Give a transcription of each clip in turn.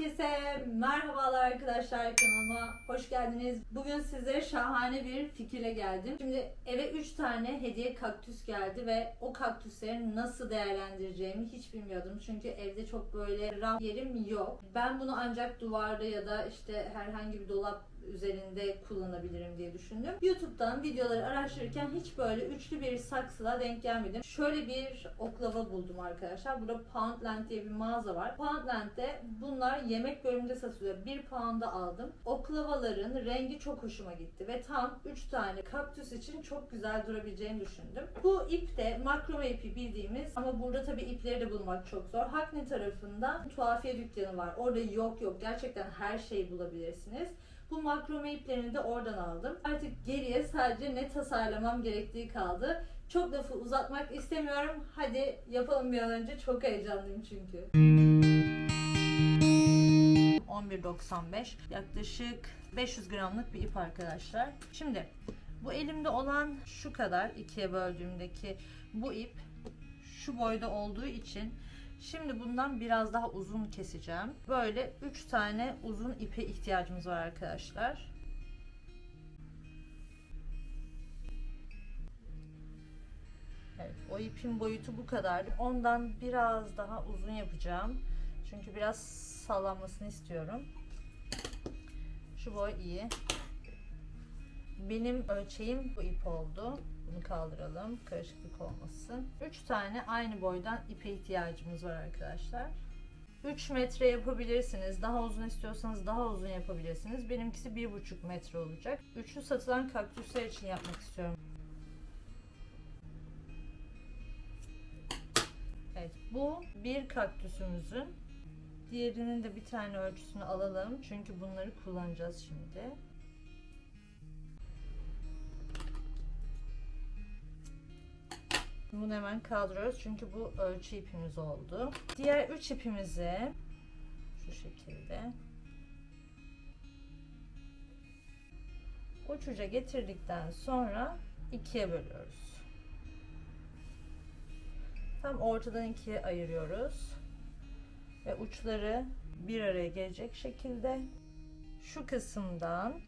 Herkese merhabalar arkadaşlar kanalıma hoş geldiniz. Bugün sizlere şahane bir fikirle geldim. Şimdi eve 3 tane hediye kaktüs geldi ve o kaktüsleri nasıl değerlendireceğimi hiç bilmiyordum. Çünkü evde çok böyle raf yerim yok. Ben bunu ancak duvarda ya da işte herhangi bir dolap üzerinde kullanabilirim diye düşündüm. YouTube'dan videoları araştırırken hiç böyle üçlü bir saksıla denk gelmedim. Şöyle bir oklava buldum arkadaşlar. Burada Poundland diye bir mağaza var. Poundland'de bunlar yemek bölümünde satılıyor. Bir pound'a aldım. Oklavaların rengi çok hoşuma gitti ve tam 3 tane kaktüs için çok güzel durabileceğini düşündüm. Bu ip de makrome ipi bildiğimiz ama burada tabii ipleri de bulmak çok zor. Hackney tarafında tuhafiye dükkanı var. Orada yok yok gerçekten her şeyi bulabilirsiniz. Bu makrome iplerini de oradan aldım. Artık geriye sadece ne tasarlamam gerektiği kaldı. Çok lafı uzatmak istemiyorum. Hadi yapalım bir an önce. Çok heyecanlıyım çünkü. 11.95 yaklaşık 500 gramlık bir ip arkadaşlar. Şimdi bu elimde olan şu kadar ikiye böldüğümdeki bu ip şu boyda olduğu için Şimdi bundan biraz daha uzun keseceğim. Böyle 3 tane uzun ipe ihtiyacımız var arkadaşlar. Evet, o ipin boyutu bu kadar. Ondan biraz daha uzun yapacağım. Çünkü biraz sallanmasını istiyorum. Şu boy iyi. Benim ölçeğim bu ip oldu. Bunu kaldıralım. Karışıklık olmasın. 3 tane aynı boydan ipe ihtiyacımız var arkadaşlar. 3 metre yapabilirsiniz. Daha uzun istiyorsanız daha uzun yapabilirsiniz. Benimkisi 1,5 metre olacak. Üçlü satılan kaktüsler için yapmak istiyorum. Evet bu bir kaktüsümüzün. Diğerinin de bir tane ölçüsünü alalım. Çünkü bunları kullanacağız şimdi. Bunu hemen kaldırıyoruz çünkü bu ölçü ipimiz oldu. Diğer üç ipimizi şu şekilde uç uca getirdikten sonra ikiye bölüyoruz. Tam ortadan ikiye ayırıyoruz. Ve uçları bir araya gelecek şekilde şu kısımdan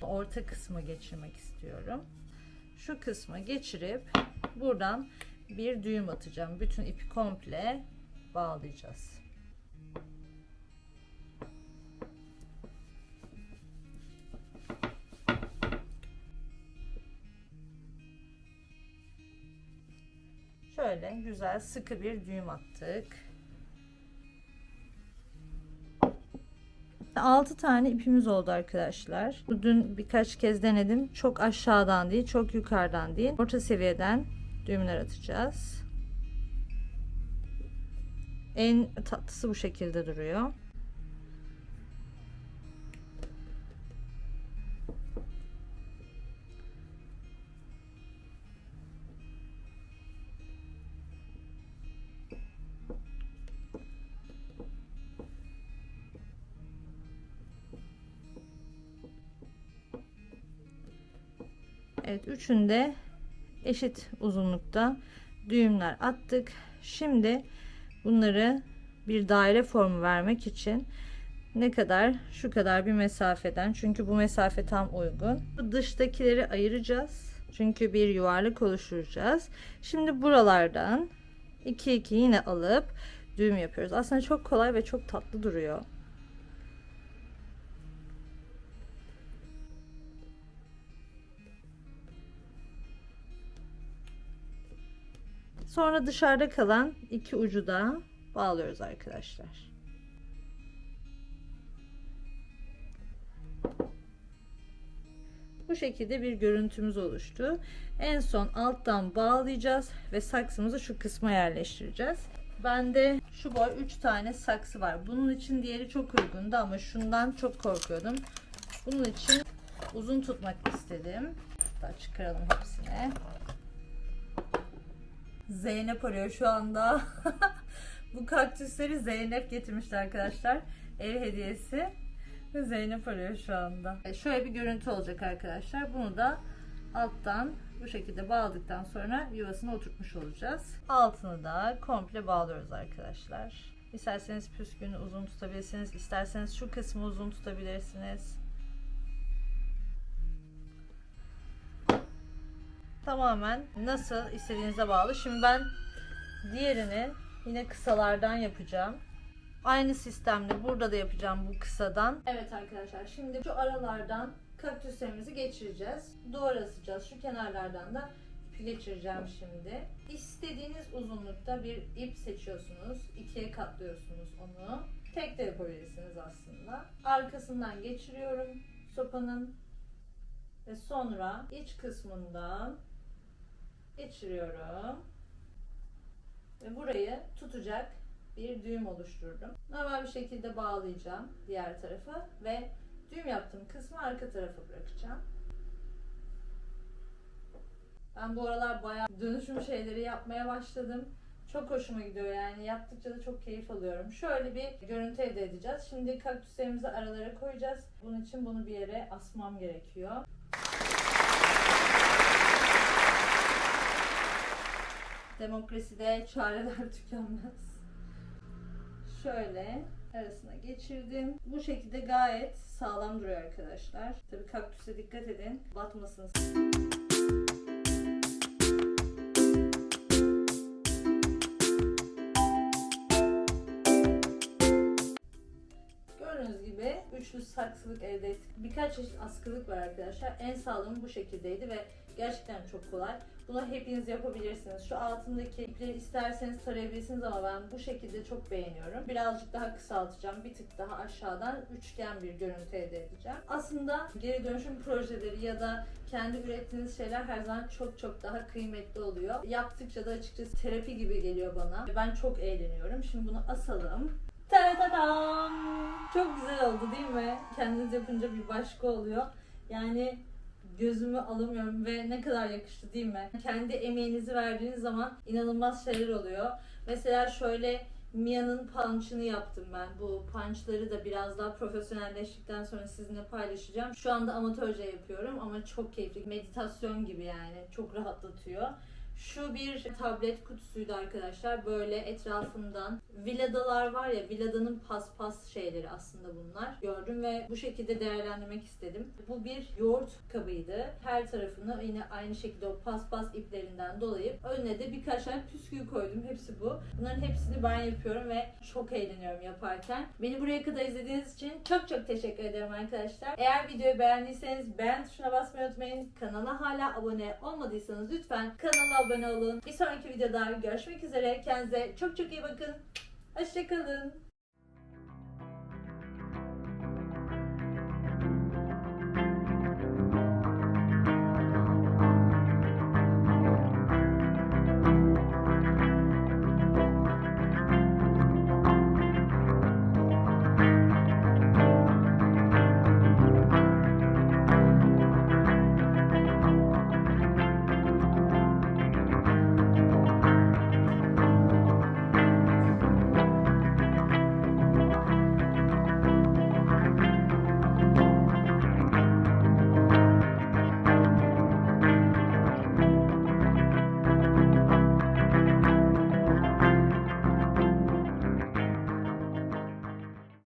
orta kısma geçirmek istiyorum. Şu kısma geçirip buradan bir düğüm atacağım. Bütün ipi komple bağlayacağız. Şöyle güzel sıkı bir düğüm attık. 6 tane ipimiz oldu arkadaşlar. Dün birkaç kez denedim. Çok aşağıdan değil, çok yukarıdan değil. Orta seviyeden düğümler atacağız. En tatlısı bu şekilde duruyor. Evet üçünde eşit uzunlukta düğümler attık. Şimdi bunları bir daire formu vermek için ne kadar şu kadar bir mesafeden çünkü bu mesafe tam uygun. Dıştakileri ayıracağız. Çünkü bir yuvarlak oluşturacağız. Şimdi buralardan 2 2 yine alıp düğüm yapıyoruz. Aslında çok kolay ve çok tatlı duruyor. Sonra dışarıda kalan iki ucu da bağlıyoruz arkadaşlar. Bu şekilde bir görüntümüz oluştu. En son alttan bağlayacağız ve saksımızı şu kısma yerleştireceğiz. Bende şu boy 3 tane saksı var. Bunun için diğeri çok uygundu ama şundan çok korkuyordum. Bunun için uzun tutmak istedim. Hatta çıkaralım hepsini. Zeynep arıyor şu anda. Bu kaktüsleri Zeynep getirmişti arkadaşlar. Ev hediyesi. Zeynep arıyor şu anda. E, şöyle bir görüntü olacak arkadaşlar. Bunu da alttan bu şekilde bağladıktan sonra yuvasına oturtmuş olacağız. Altını da komple bağlıyoruz arkadaşlar. İsterseniz püskünü uzun tutabilirsiniz. isterseniz şu kısmı uzun tutabilirsiniz. Tamamen nasıl istediğinize bağlı. Şimdi ben diğerini yine kısalardan yapacağım. Aynı sistemle burada da yapacağım bu kısadan. Evet arkadaşlar şimdi şu aralardan kaktüslerimizi geçireceğiz. Duvar asacağız. Şu kenarlardan da ipi geçireceğim şimdi. İstediğiniz uzunlukta bir ip seçiyorsunuz. ikiye katlıyorsunuz onu. Tek de yapabilirsiniz aslında. Arkasından geçiriyorum sopanın ve sonra iç kısmından geçiriyorum. Ve burayı tutacak bir düğüm oluştururum. Normal bir şekilde bağlayacağım diğer tarafa ve düğüm yaptığım kısmı arka tarafa bırakacağım. Ben bu aralar bayağı dönüşüm şeyleri yapmaya başladım. Çok hoşuma gidiyor yani yaptıkça da çok keyif alıyorum. Şöyle bir görüntü elde edeceğiz. Şimdi kaktüslerimizi aralara koyacağız. Bunun için bunu bir yere asmam gerekiyor. Demokraside çareler tükenmez. Şöyle arasına geçirdim. Bu şekilde gayet sağlam duruyor arkadaşlar. Tabii kaktüse dikkat edin. Batmasın. Saksılık elde ettik. Birkaç çeşit askılık var arkadaşlar. En sağlamı bu şekildeydi ve gerçekten çok kolay. Bunu hepiniz yapabilirsiniz. Şu altındaki ipleri isterseniz tarayabilirsiniz ama ben bu şekilde çok beğeniyorum. Birazcık daha kısaltacağım. Bir tık daha aşağıdan üçgen bir görüntü elde edeceğim. Aslında geri dönüşüm projeleri ya da kendi ürettiğiniz şeyler her zaman çok çok daha kıymetli oluyor. Yaptıkça da açıkçası terapi gibi geliyor bana. Ben çok eğleniyorum. Şimdi bunu asalım. Ta-da-da-dam! Çok güzel oldu değil mi? Kendiniz yapınca bir başka oluyor. Yani gözümü alamıyorum ve ne kadar yakıştı değil mi? Kendi emeğinizi verdiğiniz zaman inanılmaz şeyler oluyor. Mesela şöyle Mia'nın punch'ını yaptım ben. Bu punch'ları da biraz daha profesyonelleştikten sonra sizinle paylaşacağım. Şu anda amatörce yapıyorum ama çok keyifli. Meditasyon gibi yani. Çok rahatlatıyor. Şu bir tablet kutusuydu arkadaşlar. Böyle etrafından Viladalar var ya Vilada'nın paspas şeyleri aslında bunlar. Gördüm ve bu şekilde değerlendirmek istedim. Bu bir yoğurt kabıydı. Her tarafını yine aynı şekilde o paspas iplerinden dolayıp önüne de birkaç tane püskül koydum. Hepsi bu. Bunların hepsini ben yapıyorum ve çok eğleniyorum yaparken. Beni buraya kadar izlediğiniz için çok çok teşekkür ederim arkadaşlar. Eğer videoyu beğendiyseniz beğen tuşuna basmayı unutmayın. Kanala hala abone olmadıysanız lütfen kanala abone olun. Bir sonraki videoda görüşmek üzere. Kendinize çok çok iyi bakın. Hoşçakalın.